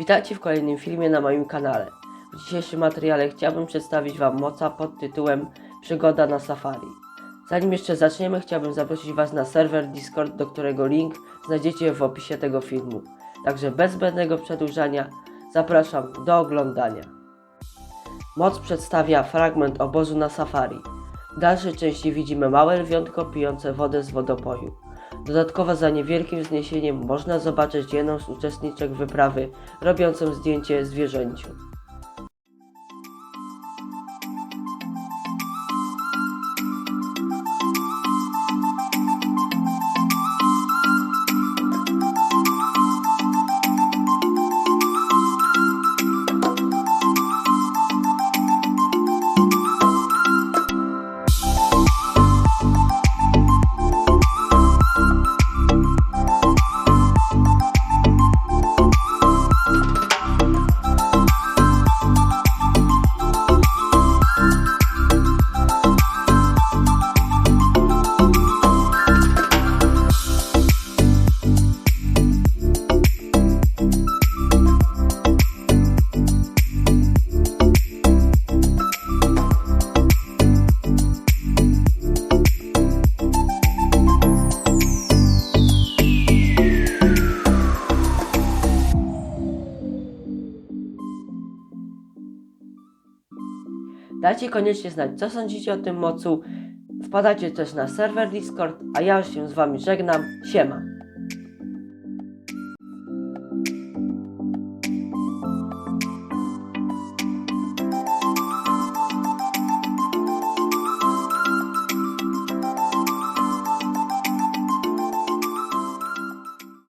Witajcie w kolejnym filmie na moim kanale. W dzisiejszym materiale chciałbym przedstawić Wam moca pod tytułem Przygoda na safari. Zanim jeszcze zaczniemy, chciałbym zaprosić Was na serwer Discord, do którego link znajdziecie w opisie tego filmu. Także bez zbędnego przedłużania zapraszam do oglądania. Moc przedstawia fragment obozu na safari. W dalszej części widzimy małe lwiątko pijące wodę z wodopoju. Dodatkowo za niewielkim wzniesieniem można zobaczyć jedną z uczestniczek wyprawy robiącą zdjęcie zwierzęciu. Dajcie koniecznie znać, co sądzicie o tym mocu. Wpadajcie też na serwer Discord, a ja już się z Wami żegnam. Siema.